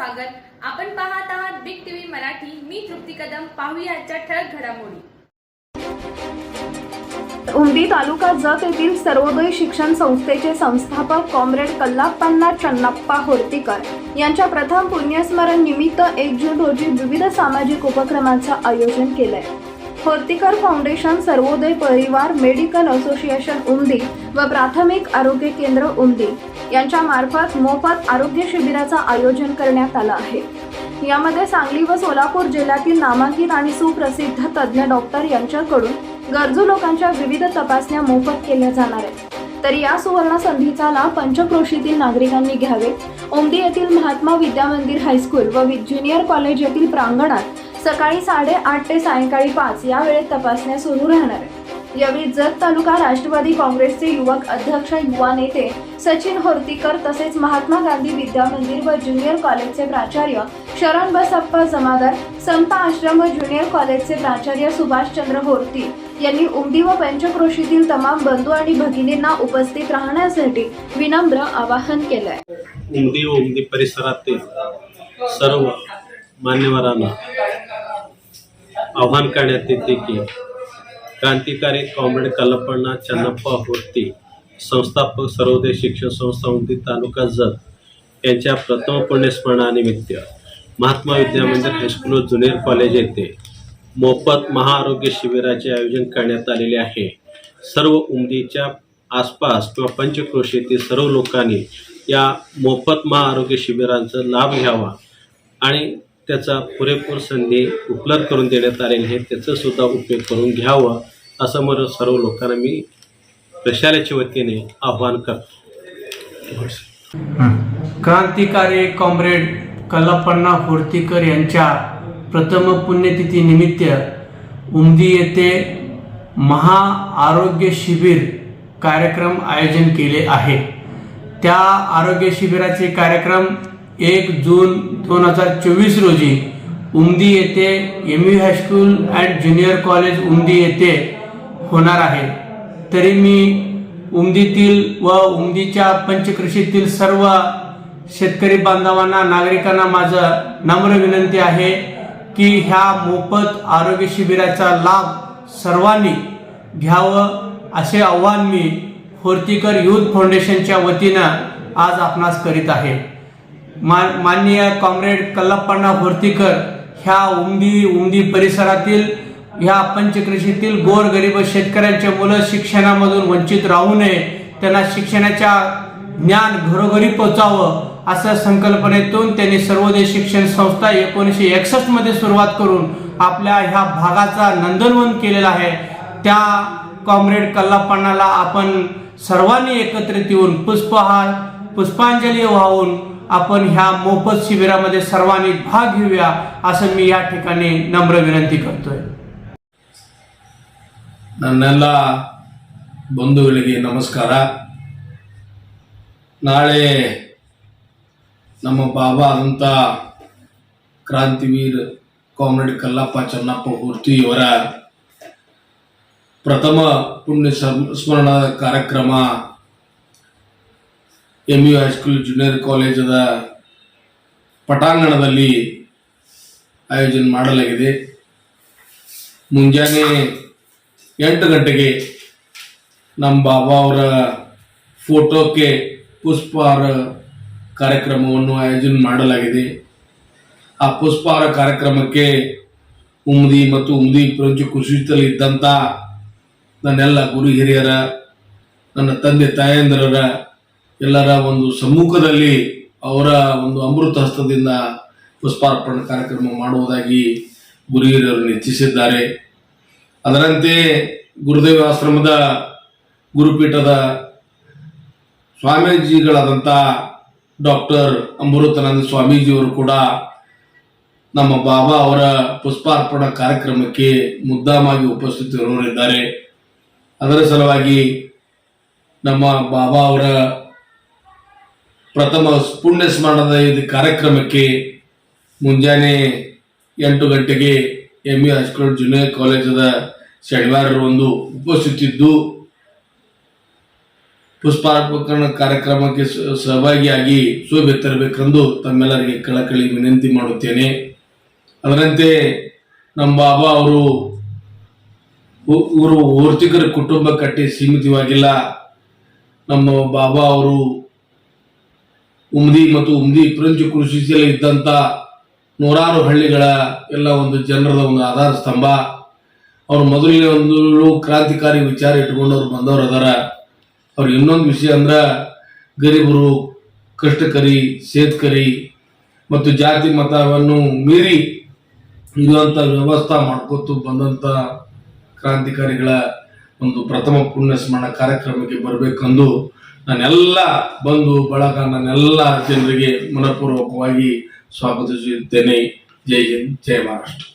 स्वागत. आपण पाहत आहात बिग टीव्ही मराठी. मी तृप्ती कदम. पाहूया आजच्या ठळक घडामोडी. उमदी तालुका जत येथील सर्वोदय शिक्षण संस्थेचे संस्थापक कॉम्रेड कल्लाप्पांना चन्नाप्पा होर्तीकर यांच्या प्रथम पुण्यस्मरण निमित्त एक जून रोजी विविध सामाजिक उपक्रमांचं आयोजन केलंय. होर्तीकर फाउंडेशन सर्वोदय परिवार मेडिकल असोसिएशन उमदी व प्राथमिक आरोग्य केंद्र उमदी यांच्या मार्फत मोफत आरोग्य शिबिराचं आयोजन करण्यात आलं आहे. यामध्ये सांगली व सोलापूर जिल्ह्यातील नामांकित आणि सुप्रसिद्ध तज्ज्ञ डॉक्टर यांच्याकडून गरजू लोकांच्या विविध तपासण्या मोफत केल्या जाणार आहेत. तर या सुवर्ण संधीचा लाभ पंचक्रोशीतील नागरिकांनी घ्यावे. ओमदी येथील महात्मा विद्या मंदिर हायस्कूल व ज्युनियर कॉलेज येथील प्रांगणात सकाळी साडेआठ ते सायंकाळी पाच या वेळेत तपासण्या सुरू राहणार आहेत. यावेळी जत तालुका राष्ट्रवादी काँग्रेसचे युवक अध्यक्ष युवा नेते सचिन होर्तीकर तसेच महात्मा गांधी विद्या मंदिर व ज्युनियर कॉलेजचे प्राचार्य शरण बसप्पा जमादार संत आश्रम व ज्युनियर कॉलेजचे प्राचार्य सुभाषचंद्र होर्ती यांनी उमदी व पंचक्रोशीतील तमाम बंधू आणि भगिनींना उपस्थित राहण्यासाठी विनम्र आवाहन केलंय. उमदी व उमदी परिसरातील सर्व मान्यवरांना आव्हान करण्यात येते की क्रांतिकारी कॉम्रेड कल्पना चन्नप्पा होती. संस्थापक सर्वोदय शिक्षण संस्था उमदी तालुका जत. यांच्या प्रथम पुण्यस्मरणानिमित्त महात्मा विद्या मंदिर हायस्कूल जुनियर कॉलेज येथे मोफत महाआरोग्य शिबिराचे आयोजन करण्यात आलेले आहे. सर्व उमदीच्या आसपास किंवा पंचक्रोशीतील सर्व लोकांनी या मोफत महाआरोग्य शिबिरांचा लाभ घ्यावा आणि त्याचा पुरेपूर संधी उपलब्ध करून देण्यात आलेली आहे. त्याचासुद्धा उपयोग करून घ्यावं असं मला सर्व लोकांना मी प्रशालाच्या वतीने आव्हान करतो. क्रांतिकारी कॉम्रेड कल्लापण्णा होर्तीकर यांच्या प्रथम पुण्यतिथी निमित्त उमदी येथे महा आरोग्य शिबिर कार्यक्रम आयोजन केले आहे. त्या आरोग्य शिबिराचे कार्यक्रम एक जून दोन हजार चोवीस रोजी उमदी येथे M U high school and junior college Umadi येथे होणार आहे. तरी मी उमदीतील व उमदीच्या पंचकृषीतील सर्व शेतकरी बांधवांना नागरिकांना माझं नम्र विनंती आहे की ह्या मोफत आरोग्य शिबिराचा लाभ सर्वांनी घ्यावं असे आव्हान मी होर्तीकर युथ फाउंडेशनच्या वतीनं आज आपणास करीत आहे. मा माननीय कॉम्रेड कल्लप्पण्णा होर्तीकर ह्या उमदी उमदी परिसरातील ह्या पंचकृषीतील गोरगरीब शेतकऱ्यांचे मुलं शिक्षणामधून वंचित राहू नये त्यांना शिक्षणाच्या ज्ञान घरोघरी पोचावं असं संकल्पनेतून त्यांनी सर्वोदय शिक्षण संस्था एकोणीसशे एकसष्टमध्ये सुरुवात करून आपल्या ह्या भागाचा नंदनवन केलेला आहे. त्या कॉम्रेड कल्लापण्णाला आपण सर्वांनी एकत्रित येऊन पुष्पहार पुष्पांजली वाहून आपण ह्या मोफत शिबिरामध्ये सर्वांनी भाग घेऊया असं मी या ठिकाणी नम्र विनंती करतोय ನನ್ನೆಲ್ಲ ಬಂಧುಗಳಿಗೆ ನಮಸ್ಕಾರ ನಾಳೆ ನಮ್ಮ ಬಾಬಾ ಆದಂಥ ಕ್ರಾಂತಿವೀರ್ ಕಾಮ್ರೇಡ್ ಕಲ್ಲಪ್ಪ ಚನ್ನಪ್ಪ ಮೂರ್ತಿಯವರ ಪ್ರಥಮ ಪುಣ್ಯ ಸಂ- ಸ್ಮರಣ ಕಾರ್ಯಕ್ರಮ M U high school junior ಕಾಲೇಜದ ಪಟಾಂಗಣದಲ್ಲಿ ಆಯೋಜನೆ ಮಾಡಲಾಗಿದೆ. ಮುಂಜಾನೆ ಎಂಟು ಗಂಟೆಗೆ ನಮ್ಮ ಬಾಬಾ ಅವರ ಫೋಟೋಕ್ಕೆ ಪುಷ್ಪಹಾರ ಕಾರ್ಯಕ್ರಮವನ್ನು ಆಯೋಜನೆ ಮಾಡಲಾಗಿದೆ. ಆ ಪುಷ್ಪಹಾರ ಕಾರ್ಯಕ್ರಮಕ್ಕೆ ಉಮ್ದಿ ಮತ್ತು ಉಮ್ದಿ ಪ್ರಪಂಚ ಕುಸಿತಲ್ಲಿ ಇದ್ದಂಥ ನನ್ನೆಲ್ಲ ಗುರು ಹಿರಿಯರ, ನನ್ನ ತಂದೆ ತಾಯಂದಿರರ ಎಲ್ಲರ ಒಂದು ಸಮ್ಮುಖದಲ್ಲಿ ಅವರ ಒಂದು ಅಮೃತ ಹಸ್ತದಿಂದ ಪುಷ್ಪಾರ್ಪಣೆ ಕಾರ್ಯಕ್ರಮ ಮಾಡುವುದಾಗಿ ಗುರು ನಿಶ್ಚಿಸಿದ್ದಾರೆ ಅದರಂತೆ ಗುರುದೇವ ಆಶ್ರಮದ ಗುರುಪೀಠದ ಸ್ವಾಮೀಜಿಗಳಾದಂಥ ಡಾಕ್ಟರ್ ಅಮೃತಾನಂದ ಸ್ವಾಮೀಜಿಯವರು ಕೂಡ ನಮ್ಮ ಬಾಬಾ ಅವರ ಪುಷ್ಪಾರ್ಪಣಾ ಕಾರ್ಯಕ್ರಮಕ್ಕೆ ಮುದ್ದಾಮಾಗಿ ಉಪಸ್ಥಿತರಿದ್ದಾರೆ ಅದರ ಸಲುವಾಗಿ ನಮ್ಮ ಬಾಬಾ ಅವರ ಪ್ರಥಮ ಪುಣ್ಯ ಸ್ಮರಣದ ಇದು ಕಾರ್ಯಕ್ರಮಕ್ಕೆ ಮುಂಜಾನೆ ಎಂಟು ಗಂಟೆಗೆ M U high school junior ಕಾಲೇಜದ ಶನಿವಾರ ಒಂದು ಉಪಸ್ಥಿತಿದ್ದು ಪುಷ್ಪಾರ್ಪಕರಣ ಕಾರ್ಯಕ್ರಮಕ್ಕೆ ಸಹಭಾಗಿಯಾಗಿ ಶೋಭೆ ತರಬೇಕೆಂದು ತಮ್ಮೆಲ್ಲರಿಗೆ ಕಳಕಳಿ ವಿನಂತಿ ಮಾಡುತ್ತೇನೆ. ಅದರಂತೆ ನಮ್ಮ ಬಾಬಾ ಅವರು ಇವರು ಊರು ಊರ್ತಿಕರ ಕುಟುಂಬ ಕಟ್ಟಿ ಸೀಮಿತವಾಗಿಲ್ಲ. ನಮ್ಮ ಬಾಬಾ ಅವರು ಉಮ್ದಿ ಮತ್ತು ಉಮ್ದಿ ಫ್ರೆಂಚ್ ಕೃಷಿಯಲ್ಲಿ ಇದ್ದಂಥ ನೂರಾರು ಹಳ್ಳಿಗಳ ಎಲ್ಲ ಒಂದು ಜನರದ ಒಂದು ಆಧಾರ ಸ್ತಂಭ. ಅವ್ರು ಮೊದಲನೇ ಒಂದು ಕ್ರಾಂತಿಕಾರಿ ವಿಚಾರ ಇಟ್ಕೊಂಡವ್ರು ಬಂದವರು ಅದಾರ. ಅವ್ರ ಇನ್ನೊಂದು ವಿಷಯ ಅಂದ್ರೆ ಗರೀಬರು, ಕಷ್ಟಕರಿ ಸೇತ್ಕರಿ ಮತ್ತು ಜಾತಿ ಮತವನ್ನು ಮೀರಿ ಇರುವಂಥ ವ್ಯವಸ್ಥೆ ಮಾಡ್ಕೊತು ಬಂದಂಥ ಕ್ರಾಂತಿಕಾರಿಗಳ ಒಂದು ಪ್ರಥಮ ಪುಣ್ಯ ಸ್ಮರಣ ಕಾರ್ಯಕ್ರಮಕ್ಕೆ ಬರಬೇಕೆಂದು ನಾನೆಲ್ಲ ಬಂಧು ಬಳಗ ನನ್ನೆಲ್ಲ ಜನರಿಗೆ ಮನಪೂರ್ವಕವಾಗಿ ಸ್ವಾಗತಿಸುತ್ತೇನೆ. ಜೈ ಹಿಂದ್ ಜೈ ಮಹಾರಾಷ್ಟ್ರ.